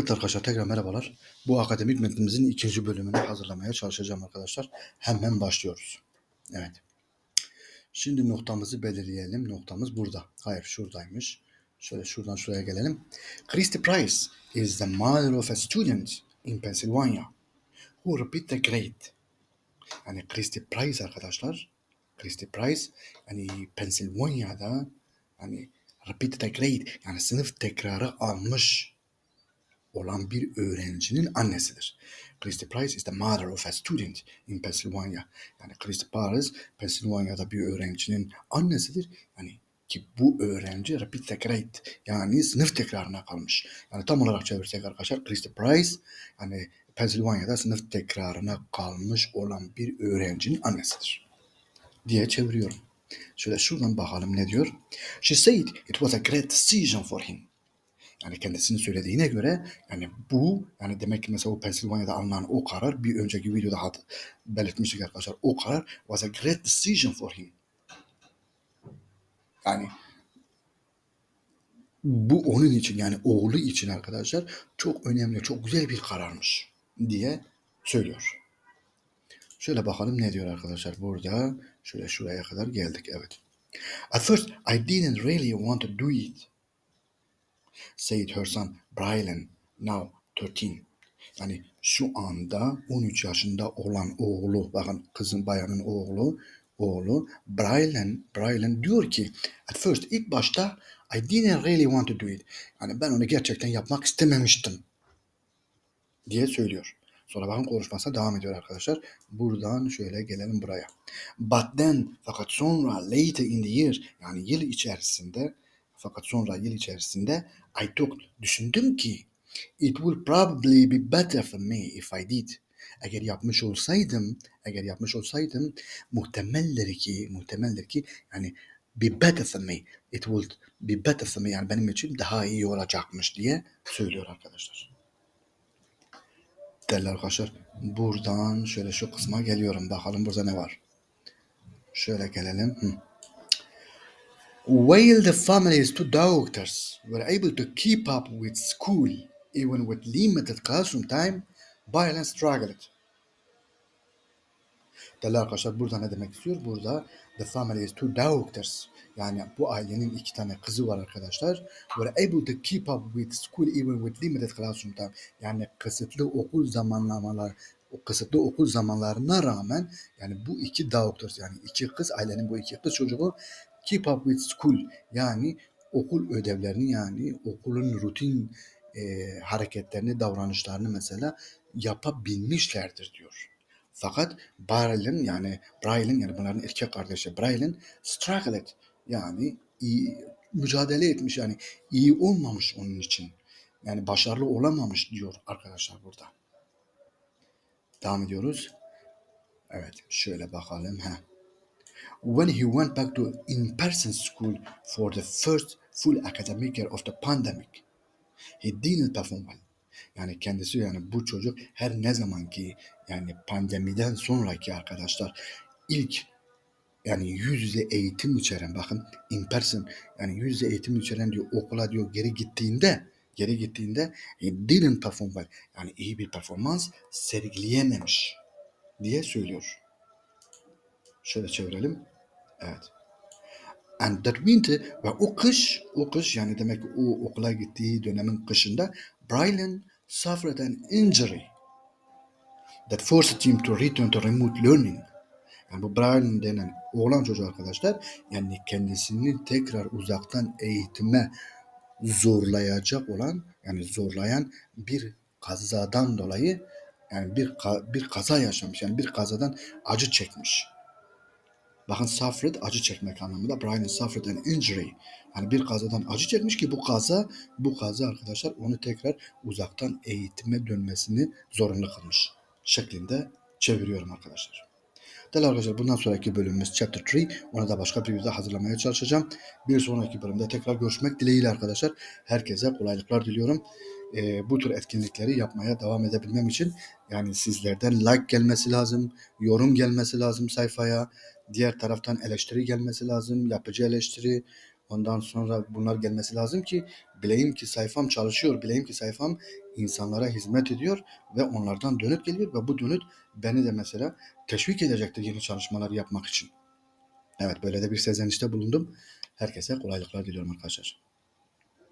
Evet arkadaşlar tekrar merhabalar. Bu akademik metnimizin ikinci bölümünü hazırlamaya çalışacağım arkadaşlar. Hemen başlıyoruz. Evet. Şimdi noktamızı belirleyelim. Noktamız burada. Hayır şuradaymış. Şöyle şuradan şuraya gelelim. Christy Price is the mother of a student in Pennsylvania who repeat the grade. Yani Christy Price arkadaşlar. Christy Price yani Pennsylvania'da yani repeat the grade yani sınıf tekrarı almış olan bir öğrencinin annesidir. Christy Price is the mother of a student in Pennsylvania. Yani Christy Price Pennsylvania'da bir öğrencinin annesidir. Yani ki bu öğrenci repeat the grade yani sınıf tekrarına kalmış. Yani tam olarak çevirsek arkadaşlar Christy Price yani Pennsylvania'da sınıf tekrarına kalmış olan bir öğrencinin annesidir diye çeviriyorum. Şöyle şuradan bakalım ne diyor. She said it was a great decision for him. Yani kendisinin söylediğine göre yani bu yani demek ki mesela o Pennsylvania'da alınan o karar bir önceki videoda hat, belirtmiştik arkadaşlar. O karar was a great decision for him. Yani bu onun için yani oğlu için arkadaşlar çok önemli, çok güzel bir kararmış diye söylüyor. Şöyle bakalım ne diyor arkadaşlar burada. Şöyle şuraya kadar geldik evet. At first I didn't really want to do it. Said her son Brylan, now 13. Yani şu anda 13 yaşında olan oğlu, bakın kızın bayanın oğlu, oğlu Brylan, Brylan diyor ki at first ilk başta I didn't really want to do it. Yani ben onu gerçekten yapmak istememiştim diye söylüyor. Sonra bakın konuşmasına devam ediyor arkadaşlar. Buradan şöyle gelelim buraya. But then fakat sonra later in the year yani yıl içerisinde fakat sonra yıl içerisinde I thought düşündüm ki it will probably be better for me if I did. Eğer yapmış olsaydım, eğer yapmış olsaydım muhtemeldir ki, muhtemeldir ki yani be better for me. It will be better for me yani benim için daha iyi olacakmış diye söylüyor arkadaşlar. Değerli arkadaşlar buradan şöyle şu kısma geliyorum. Bakalım burada ne var. Şöyle gelelim. Hı. While the family's two doctors were able to keep up with school even with limited classroom time, Byron struggled. Değerli arkadaşlar burada ne demek istiyor? Burada the family's two doctors yani bu ailenin iki tane kızı var arkadaşlar. Were able to keep up with school even with limited classroom time. Yani kısıtlı okul zamanlamalar o kısıtlı okul zamanlarına rağmen yani bu iki doctors yani iki kız ailenin bu iki kız çocuğu keep up with school yani okul ödevlerini yani okulun rutin e, hareketlerini, davranışlarını mesela yapabilmişlerdir diyor. Fakat Brylin yani Brylin yani bunların erkek kardeşi Brylin struggled yani iyi, mücadele etmiş yani iyi olmamış onun için. Yani başarılı olamamış diyor arkadaşlar burada. Devam ediyoruz. Evet şöyle bakalım. Heh. When he went back to in-person school for the first full academic year of the pandemic, he didn't perform well. Yani kendisi yani bu çocuk her ne zaman ki yani pandemiden sonraki arkadaşlar ilk yani yüz yüze eğitim içeren bakın in person yani yüz yüze eğitim içeren diyor okula diyor geri gittiğinde geri gittiğinde didn't perform well. Yani iyi bir performans sergileyememiş diye söylüyor. Şöyle çevirelim. Evet. And that winter ve o kış, o kış yani demek ki o okula gittiği dönemin kışında Brylan suffered an injury that forced him to return to remote learning. Yani bu Brylan denen oğlan çocuğu arkadaşlar yani kendisini tekrar uzaktan eğitime zorlayacak olan yani zorlayan bir kazadan dolayı yani bir bir kaza yaşamış yani bir kazadan acı çekmiş. Bakın suffered acı çekmek anlamında. Brian suffered an injury. Yani bir kazadan acı çekmiş ki bu kaza bu kaza arkadaşlar onu tekrar uzaktan eğitime dönmesini zorunlu kılmış şeklinde çeviriyorum arkadaşlar. Değerli arkadaşlar bundan sonraki bölümümüz Chapter 3. Onu da başka bir videoda hazırlamaya çalışacağım. Bir sonraki bölümde tekrar görüşmek dileğiyle arkadaşlar. Herkese kolaylıklar diliyorum. Ee, bu tür etkinlikleri yapmaya devam edebilmem için yani sizlerden like gelmesi lazım, yorum gelmesi lazım sayfaya. Diğer taraftan eleştiri gelmesi lazım, yapıcı eleştiri. Ondan sonra bunlar gelmesi lazım ki bileyim ki sayfam çalışıyor, bileyim ki sayfam insanlara hizmet ediyor ve onlardan dönüt geliyor ve bu dönüt beni de mesela teşvik edecektir yeni çalışmalar yapmak için. Evet böyle de bir sezenişte bulundum. Herkese kolaylıklar diliyorum arkadaşlar.